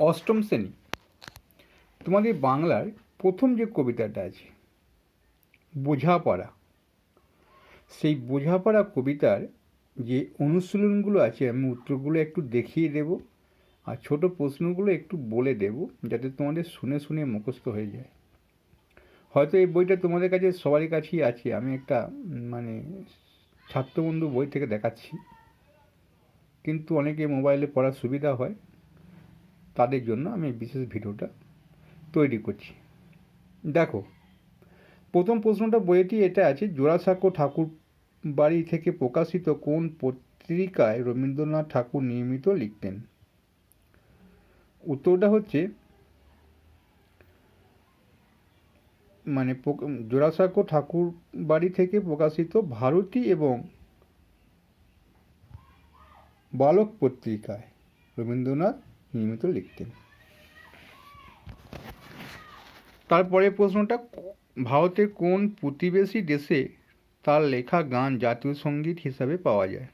অষ্টম শ্রেণি। তোমাদের বাংলার প্রথম যে কবিতাটা আছে, বোঝাপড়া। সেই বোঝাপড়া কবিতার যে অনুশীলনগুলো আছে, আমি উত্তরগুলো একটু দেখিয়ে দেব আর ছোট প্রশ্নগুলো একটু বলে দেব যাতে তোমাদের শুনে শুনে মুখস্থ হয়ে যায়। হয়তো এই বইটা তোমাদের কাছে সবারই কাছেই আছে। আমি একটা মানে ছাত্রবন্ধু বই থেকে দেখাচ্ছি। কিন্তু অনেকে মোবাইলে পড়ার সুবিধা হয়। তাদের জন্য আমি বিশেষ ভিডিওটা তৈরি করছি। দেখো, প্রথম প্রশ্নটা বইটি এটা আছে, জোড়াসাঁকো ঠাকুর বাড়ি থেকে প্রকাশিত কোন পত্রিকায় রবীন্দ্রনাথ ঠাকুর নিয়মিত লিখতেন? উত্তরটা হচ্ছে মানে জোড়াসাঁকো ঠাকুর বাড়ি থেকে প্রকাশিত ভারতী এবং বালক পত্রিকায় রবীন্দ্রনাথ নিয়মিত লিখতেন। তারপরে প্রশ্নটা, ভারতের কোন প্রতিবেশী দেশে তার লেখা গান জাতীয় সংগীত হিসাবে পাওয়া যায়?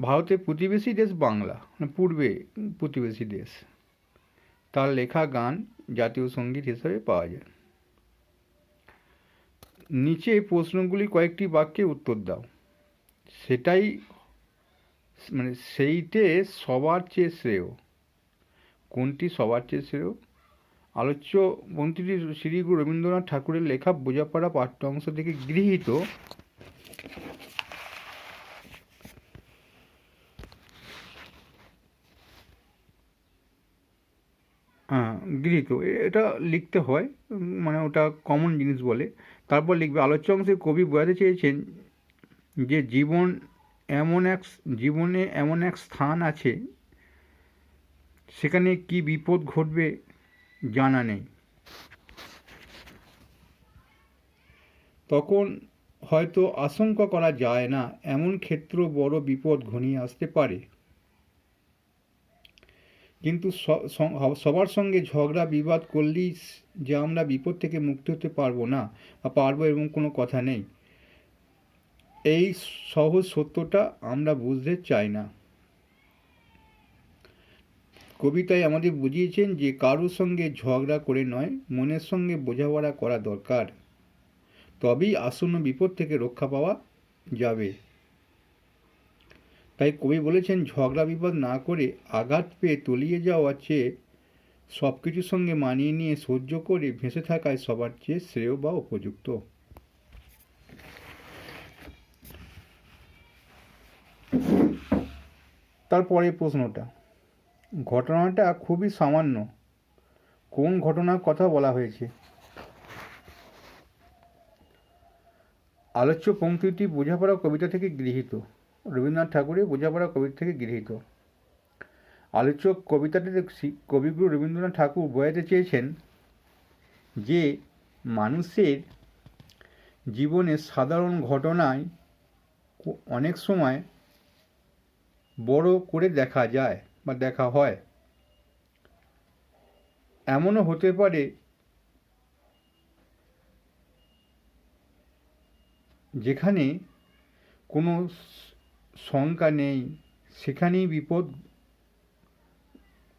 ভারতের প্রতিবেশী দেশ বাংলা মানে পূর্বে প্রতিবেশী দেশ, তার লেখা গান জাতীয় সংগীত হিসাবে পাওয়া যায়। নিচে প্রশ্নগুলি কয়েকটি বাক্যে উত্তর দাও। সেটাই মানে সেইটে সবার চেয়ে শ্রেয়। কোনটি সবার চেয়ে শ্রেয়? আলোচ্য মন্ত্রী শ্রী গুরু রবীন্দ্রনাথ ঠাকুরের লেখা বোঝাপড়া পাঠ্য অংশ থেকে গৃহীত হ্যাঁ গৃহীত। এটা লিখতে হয় মানে ওটা কমন জিনিস বলে। তারপর লিখবে, আলোচ্য অংশে কবি বোঝাতে চেয়েছেন যে জীবন এমন এক জীবনে এমন এক স্থান আছে, সেখানে কি বিপদ ঘটবে জানা নেই। তখন হয়তো আশঙ্কা করা যায় না, এমন ক্ষেত্র বড় বিপদ ঘনিয়ে আসতে পারে। কিন্তু সবার সঙ্গে ঝগড়া বিবাদ করলেই যে আমরা বিপদ থেকে মুক্ত হতে পারব না বা পারব এরকম কোনো কথা নেই। এই সহজ সত্যটা আমরা বুঝতে চাই না। কবিতায় আমাদের বুঝিয়েছেন যে, কারোর সঙ্গে ঝগড়া করে নয়, মনের সঙ্গে বোঝাপড়া করা দরকার। তবেই আসন্ন বিপদ থেকে রক্ষা পাওয়া যাবে। তাই কবি বলেছেন, ঝগড়া বিপদ না করে আঘাত পেয়ে তলিয়ে যাওয়ার চেয়ে সব কিছুর সঙ্গে মানিয়ে নিয়ে সহ্য করে ভেসে থাকায় সবার চেয়ে শ্রেয় বা উপযুক্ত। তারপরে প্রশ্নটা। ঘটনাটা খুবই সামান্য। কোন ঘটনার কথা বলা হয়েছে? আলোচ্য পঙ্ক্তিটি বোঝাপড়া কবিতা থেকে গৃহীত। রবীন্দ্রনাথ ঠাকুরের বোঝাপড়া কবিতা থেকে গৃহীত। আলোচ্য কবিতাটিতে কবিগুরু রবীন্দ্রনাথ ঠাকুর বোঝাতে চেয়েছেন যে, মানুষের জীবনে সাধারণ ঘটনায় অনেক সময় বড় করে দেখা যায় বা দেখা হয়। এমনও হতে পারে যেখানে কোনো শঙ্কা নেই, সেখানেই বিপদ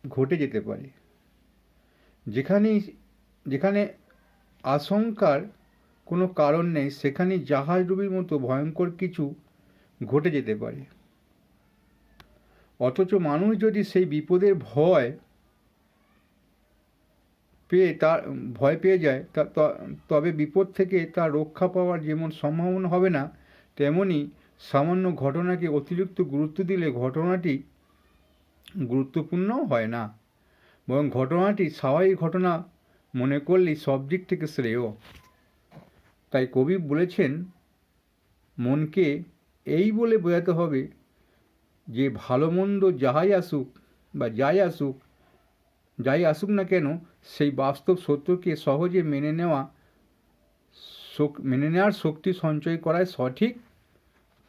ঘটে যেতে পারে। যেখানেই যেখানে আশঙ্কার কোনো কারণ নেই, সেখানে জাহাজডুবির মতো ভয়ঙ্কর কিছু ঘটে যেতে পারে। অথচ মানুষ যদি সেই বিপদের ভয় পেয়ে তার, ভয় পেয়ে যায়, তা- তবে বিপদ থেকে তার রক্ষা পাওয়ার যেমন সম্ভাবনা হবে না, তেমনি সামান্য ঘটনাকে অতিরিক্ত গুরুত্ব দিলে ঘটনাটি গুরুত্বপূর্ণ হয় না। বরং ঘটনাটি স্বাভাবিক ঘটনা মনে করলেই সব দিক থেকে শ্রেয়। তাই কবি বলেছেন, মনকে এই বলে বোঝাতে হবে যে ভালো মন্দ যাহাই আসুক বা যাই আসুক যাই আসুক না কেন, সেই বাস্তব সত্যকে সহজে মেনে নেওয়া মেনে নেওয়ার শক্তি সঞ্চয় করায় সঠিক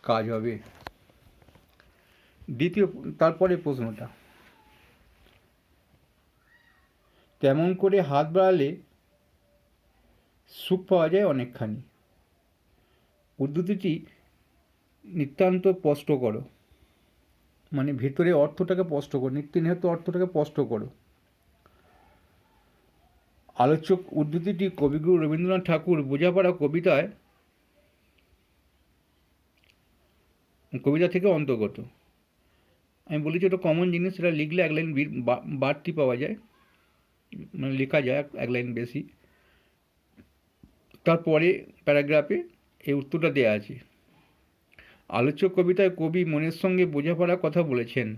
কাজ হবে। দ্বিতীয় তারপরে প্রশ্নটা। তেমন করে হাত বাড়ালে সুখ পাওয়া যায় অনেকখানি? উদ্ধৃতিটি নিতান্ত স্পষ্ট করো। মানে ভেতরে অর্থটাকে স্পষ্ট করো, নিত্য নিহত অর্থটাকে স্পষ্ট করো। আলোচক উদ্ধৃতিটি কবিগুরু রবীন্দ্রনাথ ঠাকুর বোঝাপড়া কবিতায় কবিতা থেকে অন্তর্গত। আমি বলেছি ওটা কমন জিনিস, সেটা লিখলে এক লাইন বাড়তি পাওয়া যায়। মানে লেখা যায় এক লাইন বেশি। তারপরে প্যারাগ্রাফে এই উত্তরটা দেওয়া আছে। আলোচ্য কবিতায় কবি মনের সঙ্গে বোঝাপড়ার কথা বলেছেন।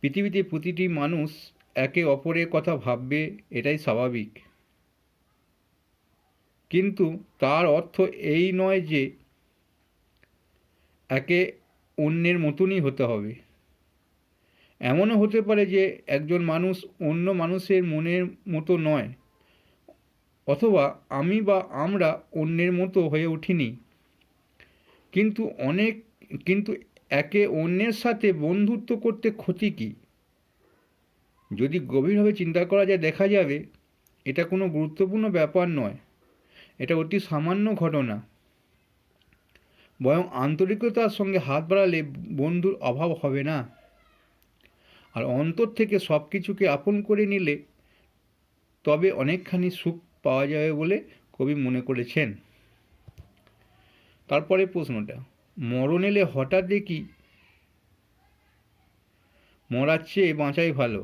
পৃথিবীতে প্রতিটি মানুষ একে অপরের কথা ভাববে, এটাই স্বাভাবিক। কিন্তু তার অর্থ এই নয় যে একে অন্যের মতনই হতে হবে। এমনও হতে পারে যে একজন মানুষ অন্য মানুষের মনের মতো নয়, অথবা আমি বা আমরা অন্যের মতো হয়ে উঠিনি। কিন্তু অনেক, কিন্তু একে অন্যের সাথে বন্ধুত্ব করতে ক্ষতি কী? যদি গভীরভাবে চিন্তা করা যায়, দেখা যাবে এটা কোনো গুরুত্বপূর্ণ ব্যাপার নয়। এটা অতি সামান্য ঘটনা। বরং আন্তরিকতার সঙ্গে হাত বাড়ালে বন্ধুর অভাব হবে না। আর অন্তর থেকে সব কিছুকে আপন করে নিলে তবে অনেকখানি সুখ পাওয়া যাবে বলে কবি মনে করেছেন। তারপরে প্রশ্নটা, মরণ এলে হঠাৎ দেখি মরার চেয়ে বাঁচাই ভালো।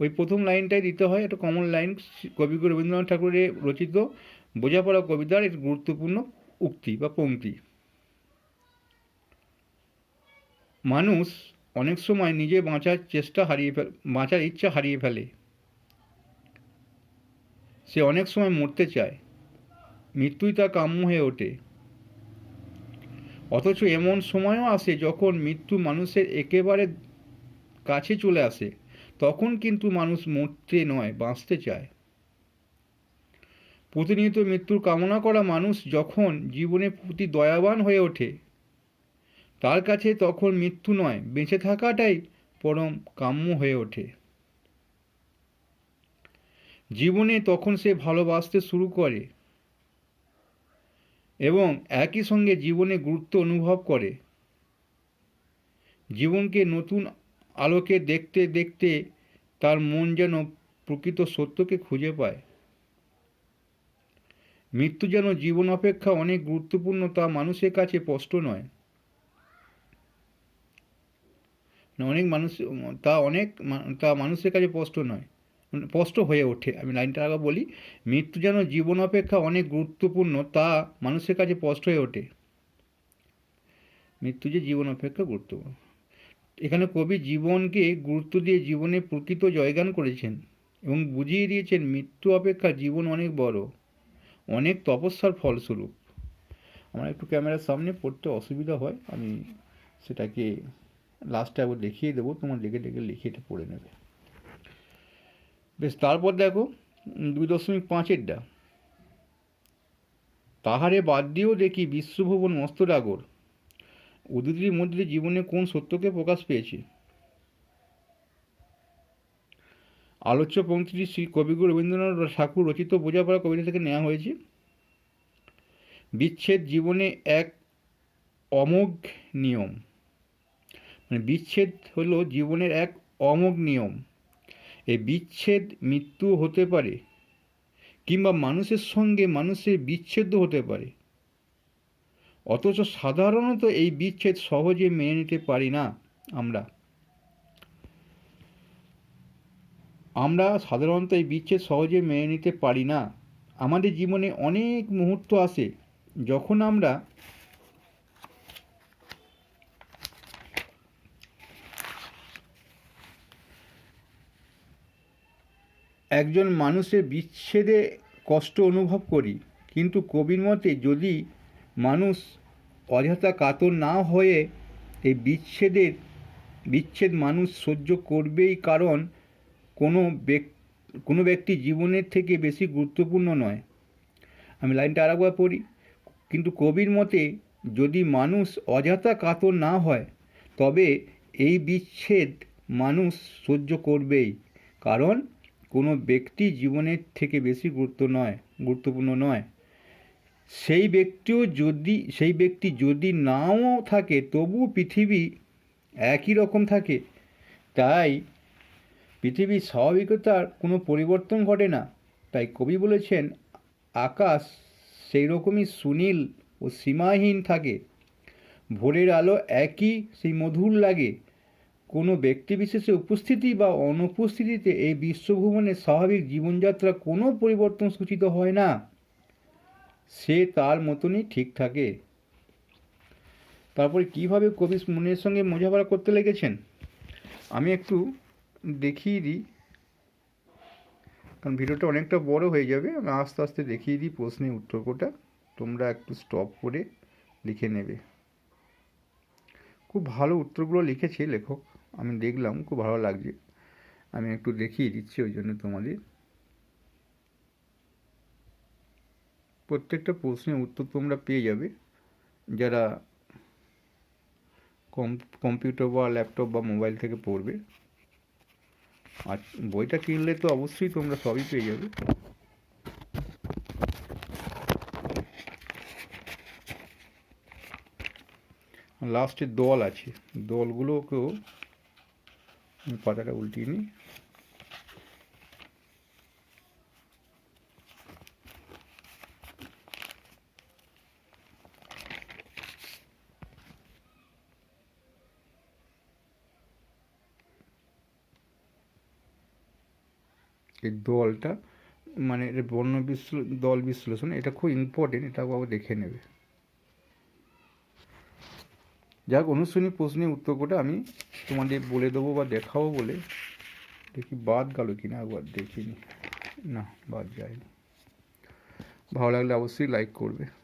ওই প্রথম লাইনটাই দিতে হয়, একটা কমন লাইন কবিগুরু রবীন্দ্রনাথ ঠাকুরের রচিত বোঝাপড়া কবিতার একটি গুরুত্বপূর্ণ উক্তি বা পংক্তি মানুষ অনেক সময় নিজে বাঁচার চেষ্টা হারিয়ে ফেল, বাঁচার ইচ্ছা হারিয়ে ফেলে। সে অনেক সময় মরতে চায়। মৃত্যুই তার কাম্য হয়ে ওঠে। অথচ এমন সময়ও আসে যখন মৃত্যু মানুষের একেবারে কাছে চলে আসে, তখন কিন্তু মানুষ মরতে নয়, বাঁচতে চায়। প্রতিনিয়ত মৃত্যুর কামনা করা মানুষ যখন জীবনে প্রতি দয়াবান হয়ে ওঠে, তার কাছে তখন মৃত্যু নয়, বেঁচে থাকাটাই পরম কাম্য হয়ে ওঠে। জীবনে তখন সে ভালোবাসতে শুরু করে এবং একই সঙ্গে জীবনে গুরুত্ব অনুভব করে। জীবনকে নতুন আলোকে দেখতে দেখতে তার মন যেন প্রকৃত সত্যকে খুঁজে পায়। মৃত্যু যেন জীবন অপেক্ষা অনেক গুরুত্বপূর্ণ তা মানুষের কাছে স্পষ্ট নয়। অনেক মানুষ, তা অনেক, তা মানুষের কাছে স্পষ্ট নয়। স্পষ্ট হয়ে ওঠে। আমি লাইনটা আগে বলি, মৃত্যু যেন জীবন অপেক্ষা অনেক গুরুত্বপূর্ণ, তা মানুষের কাছে স্পষ্ট হয়ে ওঠে। মৃত্যু যে জীবন অপেক্ষা গুরুত্বপূর্ণ। এখানে কবি জীবনকে গুরুত্ব দিয়ে জীবনে প্রকৃত জয়গান করেছেন এবং বুঝিয়ে দিয়েছেন, মৃত্যু অপেক্ষা জীবন অনেক বড়, অনেক তপস্যার ফলস্বরূপ। আমার একটু ক্যামেরার সামনে পড়তে অসুবিধা হয়, আমি সেটাকে লাস্টে একবার দেখিয়ে দেবো, তোমার লেগে লেগে লিখে এটা পড়ে নেবে। বেশ, তারপর দেখো দুই দশমিক পাঁচেরটা তাহারে বাদ দিয়েও দেখি বিশ্বভুবন মস্ত ডাগর উদ্ধৃতির মধ্যে জীবনে কোন সত্যকে প্রকাশ পেয়েছে? আলোচ্য পংক্তিটি শ্রী কবিগুরু রবীন্দ্রনাথ ঠাকুর রচিত বোঝাপড়া কবিতা থেকে নেওয়া হয়েছে। বিচ্ছেদ জীবনে এক অমোঘ নিয়ম। মানে বিচ্ছেদ হলো জীবনের এক অমোঘ নিয়ম। এই বিচ্ছেদ মৃত্যু হতে পারে কিংবা মানুষের সঙ্গে মানুষের বিচ্ছেদ হতে পারে। অথচ সাধারণত এই বিচ্ছেদ সহজে মেনে নিতে পারি না আমরা। আমরা সাধারণত এই বিচ্ছেদ সহজে মেনে নিতে পারি না। আমাদের জীবনে অনেক মুহূর্ত আসে যখন আমরা একজন মানুষের বিচ্ছেদে কষ্ট অনুভব করি, কিন্তু কবির মতে যদি মানুষ অযথা কাতর না হয়ে এই বিচ্ছেদের, বিচ্ছেদ মানুষ সহ্য করবেই কারণ কোনো কোনো ব্যক্তি জীবনের থেকে বেশি গুরুত্বপূর্ণ নয়। আমি লাইনটা আরেকবার পড়ি। কিন্তু কবির মতে যদি মানুষ অযথা কাতর না হয়, তবে এই বিচ্ছেদ মানুষ সহ্য করবেই। কারণ কোনো ব্যক্তি জীবনের থেকে বেশি গুরুত্ব নয়, গুরুত্বপূর্ণ নয়। সেই ব্যক্তিও যদি, সেই ব্যক্তি যদি নাও থাকে, তবু পৃথিবী একই রকম থাকে। তাই পৃথিবীর স্বাভাবিকতার কোনো পরিবর্তন ঘটে না। তাই কবি বলেছেন, আকাশ সেই রকমই সুনীল ও সীমাহীন থাকে। ভোরের আলো একই সেই মধুর লাগে। কোনো ব্যক্তিবিশেষে উপস্থিতি বা অনুপস্থিতিতে এই বিশ্বভুবনের স্বাভাবিক জীবনযাত্রা কোনো পরিবর্তন সূচিত হয় না। সে তার মতনই ঠিক থাকে। তারপরে কীভাবে কবি মনের সঙ্গে বোঝাপড়া করতে লেগেছেন? আমি একটু দেখিয়ে দিই। কারণ ভিডিওটা অনেকটা বড় হয়ে যাবে। আমি আস্তে আস্তে দেখিয়ে দিই প্রশ্নের উত্তর কোটা তোমরা একটু স্টপ করে লিখে নেবে। খুব ভালো উত্তরগুলো লিখেছে লেখক। আমি দেখলাম, খুব ভালো লাগছে। আমি একটু দেখিয়ে দিচ্ছি ওই জন্য তোমাদের। প্রত্যেকটা প্রশ্নের উত্তর তোমরা পেয়ে যাবে। যারা কম, কম্পিউটার বা ল্যাপটপ বা মোবাইল থেকে পড়বে। আর বইটা কিনলে তো অবশ্যই তোমরা সবই পেয়ে যাবে। লাস্টে দল আছে। দলগুলোকেও আমি পাতাটা উল্টিয়ে নিই। এই দলটা মানে এটা বর্ণ বিশ্ল, দল বিশ্লেষণ, এটা খুব ইম্পর্টেন্ট এটা বাবা দেখে নেবে। যাক অনুশ্রেণী প্রশ্নের উত্তর কোটা আমি তোমাদের বলে দেবো বা দেখাবো বলে। দেখি বাদ গেল কি না একবার দেখিনি। না, বাদ যায়নি। ভালো লাগলে অবশ্যই লাইক করবে।